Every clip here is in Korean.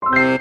사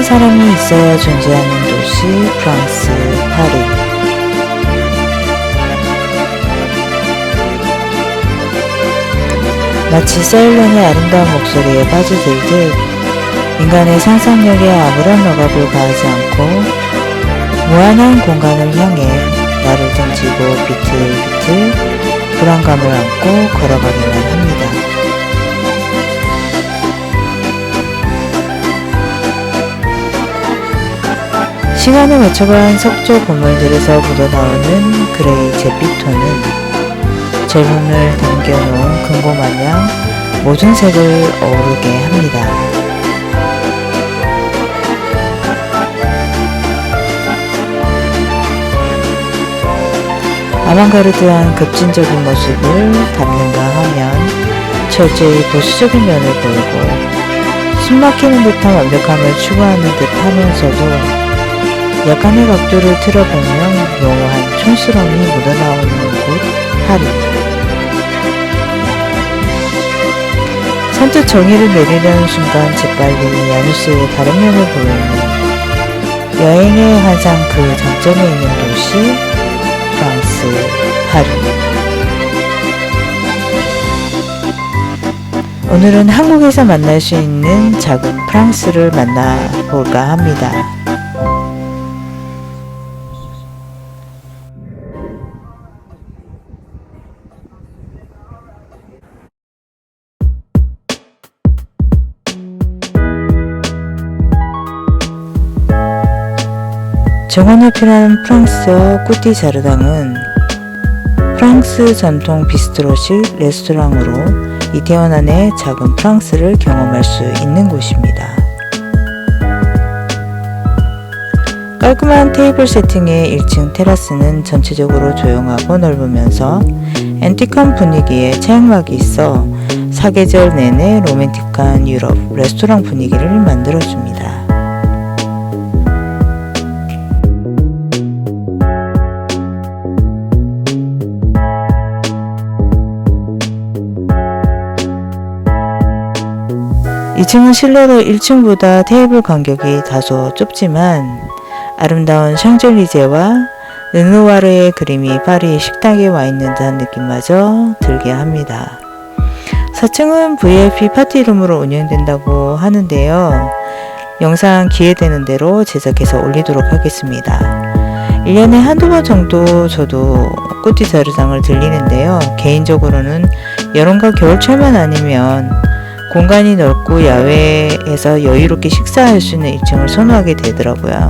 랑하는 사람이 있어야 존재하는 도시 프랑스 파리 마치 사일런의 아름다운 목소리에 빠져들듯 인간의 상상력에 아무런 억압을 가하지 않고 무한한 공간을 향해 나를 등지고 비틀비틀 불안감을 안고 걸어가기만 합니다. 시간을 거쳐간 석조 건물들에서 묻어나오는 그레이 잿빛톤은 젊음을 담겨놓은 금고 마냥 모든 색을 어우르게 합니다. 아방가르드한 급진적인 모습을 담는가 하면 철저히 보수적인 면을 보이고 숨막히는 듯한 완벽함을 추구하는 듯 하면서도 약간의 각도를 틀어보면 묘한 촌스러움이 묻어나오는 곳 파리. 선뜻 정의를 내리려는 순간 재빨리 야누스의 다른 면을 보이는 여행의 환상 그 장점에 있는 도시 프랑스 파리. 오늘은 한국에서 만날 수 있는 작은 프랑스를 만나볼까 합니다. 정원협이라는 프랑스어 꾸띠 자르당은 프랑스 전통 비스트로식 레스토랑으로 이태원 안의 작은 프랑스를 경험할 수 있는 곳입니다. 깔끔한 테이블 세팅의 1층 테라스는 전체적으로 조용하고 넓으면서 앤틱한 분위기에 차양막이 있어 사계절 내내 로맨틱한 유럽 레스토랑 분위기를 만들어줍니다. 이층은 실내로 1층보다 테이블 간격이 다소 좁지만 아름다운 샹젤리제와 르누와르의 그림이 파리 식탁에 와 있는 듯한 느낌마저 들게 합니다. 4층은 VIP 파티룸으로 운영된다고 하는데요. 영상 기회되는 대로 제작해서 올리도록 하겠습니다. 1년에 한두 번 정도 저도 꾸티자르장을 들리는데요. 개인적으로는 여름과 겨울철만 아니면 공간이 넓고 야외에서 여유롭게 식사할 수 있는 1층을 선호하게 되더라고요.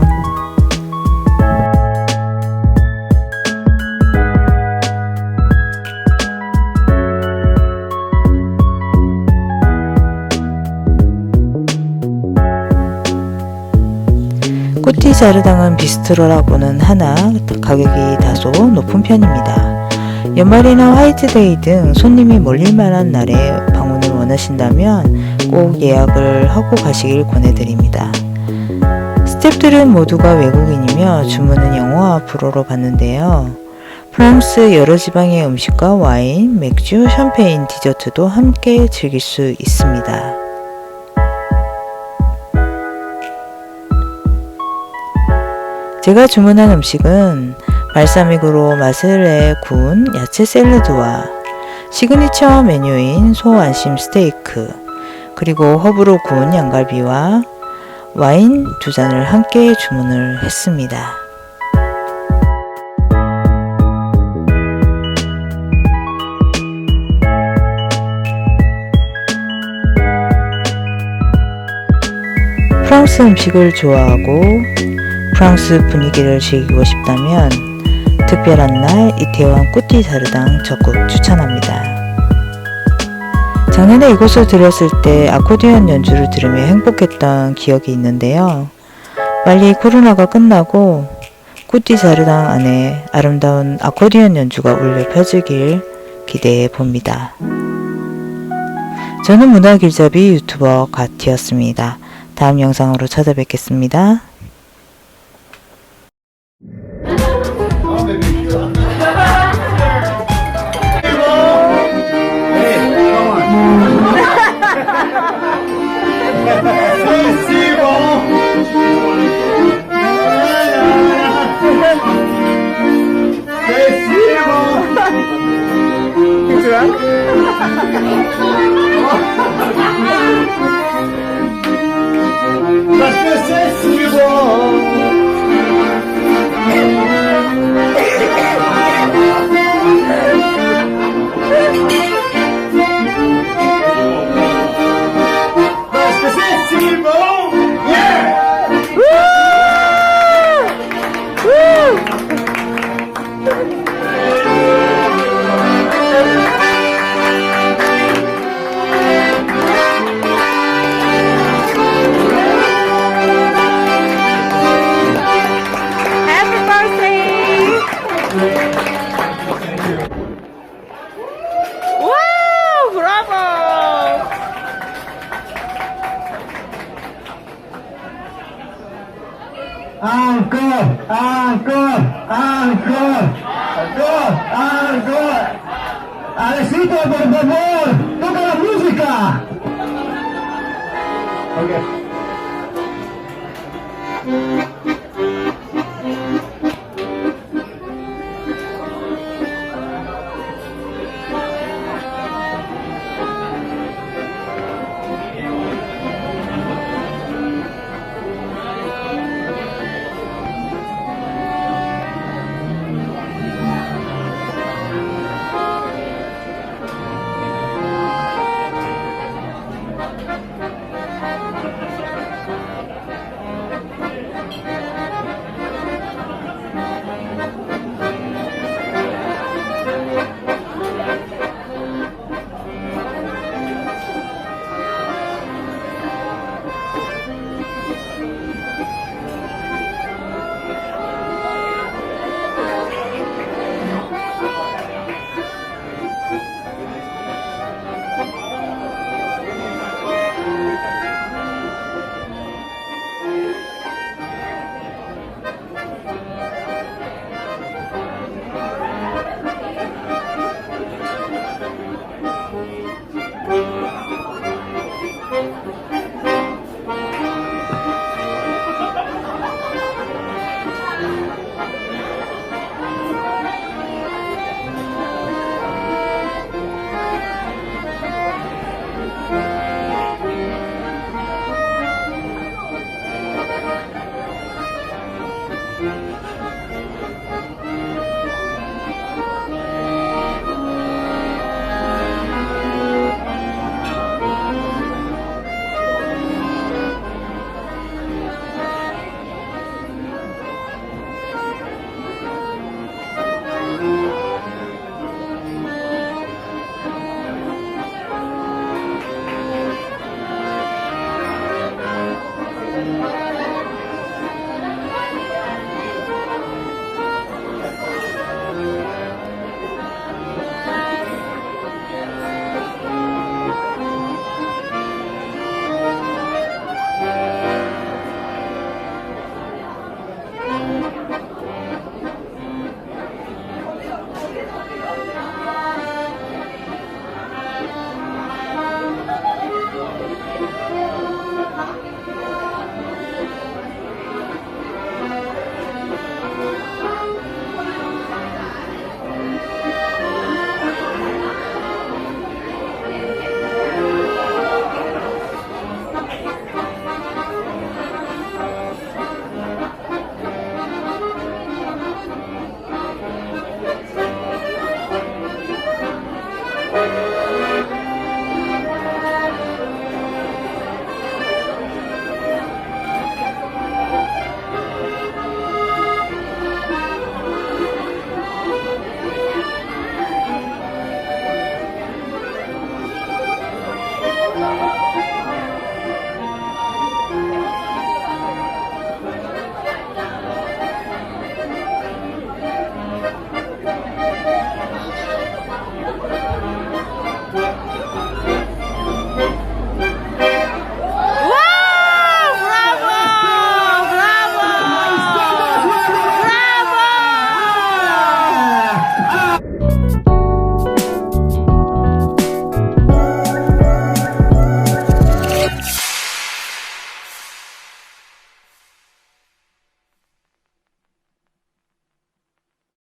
꾸티 자르당은 비스트로라고는 하나 가격이 다소 높은 편입니다. 연말이나 화이트데이 등 손님이 몰릴 만한 날에 원하신다면 꼭 예약을 하고 가시길 권해드립니다. 스탭들은 모두가 외국인이며 주문은 영어와 불어로 받는데요. 프랑스 여러 지방의 음식과 와인, 맥주, 샴페인, 디저트도 함께 즐길 수 있습니다. 제가 주문한 음식은 발사믹으로 맛을 내 구운 야채 샐러드와 시그니처 메뉴인 소 안심 스테이크, 그리고 허브로 구운 양갈비와 와인 두 잔을 함께 주문을 했습니다. 프랑스 음식을 좋아하고 프랑스 분위기를 즐기고 싶다면 특별한 날 이태원 꾸띠 사르당 적극 추천합니다. 작년에 이곳을 들었을 때 아코디언 연주를 들으며 행복했던 기억이 있는데요. 빨리 코로나가 끝나고 꾸띠 사르당 안에 아름다운 아코디언 연주가 울려 펴지길 기대해 봅니다. 저는 문화길잡이 유튜버 가티였습니다. 다음 영상으로 찾아뵙겠습니다. Angkor, Angkor, Angkor. Alecito, por favor, toca la música. Okay.